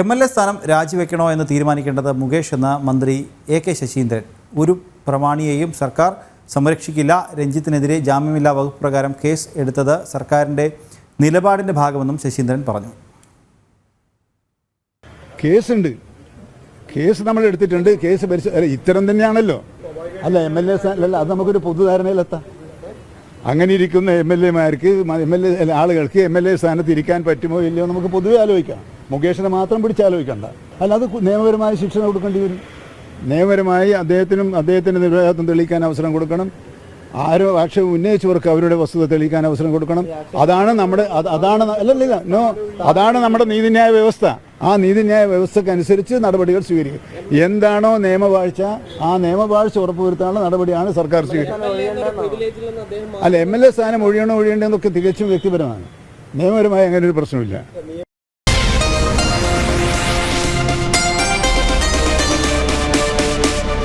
M L A സ്ഥാനം രാജിവെക്കണോ എന്ന് തീരുമാനിക്കേണ്ടത് മുകേഷ് എന്ന മന്ത്രി എ കെ ശശീന്ദ്രൻ. ഒരു പ്രമാണിയെയും സർക്കാർ സംരക്ഷിക്കില്ല. രഞ്ജിത്തിനെതിരെ ജാമ്യമില്ലാ വകുപ്പ് പ്രകാരം കേസ് എടുത്തത് സർക്കാരിന്റെ നിലപാടിന്റെ ഭാഗമെന്നും ശശീന്ദ്രൻ പറഞ്ഞു. കേസുണ്ട്. കേസ് നമ്മൾ എടുത്തിട്ടുണ്ട്. കേസ് ഇത്തരം തന്നെയാണല്ലോ. അല്ല എം എൽ എ അല്ല അത് നമുക്കൊരു പൊതുധാരണയിലെത്താം. അങ്ങനെ ഇരിക്കുന്ന എം എൽ എമാർക്ക് എം എൽ എ ആളുകൾക്ക് എം എൽ എ സ്ഥാനത്ത് ഇരിക്കാൻ പറ്റുമോ ഇല്ലയോ നമുക്ക് പൊതുവെ ആലോചിക്കാം. മുകേഷിനെ മാത്രം പിടിച്ചാലോചിക്കണ്ട. അല്ലാതെ നിയമപരമായ ശിക്ഷ കൊടുക്കേണ്ടി വരും. നിയമപരമായി അദ്ദേഹത്തിനും അദ്ദേഹത്തിന്റെ നിരോധനം തെളിയിക്കാൻ അവസരം കൊടുക്കണം. ആരോ ആക്ഷേപം ഉന്നയിച്ചവർക്ക് അവരുടെ വസ്തുത തെളിയിക്കാൻ അവസരം കൊടുക്കണം. അതാണ് നമ്മുടെ അതാണ് അല്ലല്ല നോ അതാണ് നമ്മുടെ നീതിന്യായ വ്യവസ്ഥ. ആ നീതിന്യായ വ്യവസ്ഥക്കനുസരിച്ച് നടപടികൾ സ്വീകരിക്കും. എന്താണോ നിയമവാഴ്ച ആ നിയമവാഴ്ച ഉറപ്പുവരുത്താനുള്ള നടപടിയാണ് സർക്കാർ സ്വീകരിക്കുന്നത്. അല്ല എം എൽ എ സ്ഥാനം ഒഴിയണോ ഒഴിയണ്ടെന്നൊക്കെ തികച്ചും വ്യക്തിപരമാണ്. നിയമപരമായി അങ്ങനെ ഒരു പ്രശ്നമില്ല.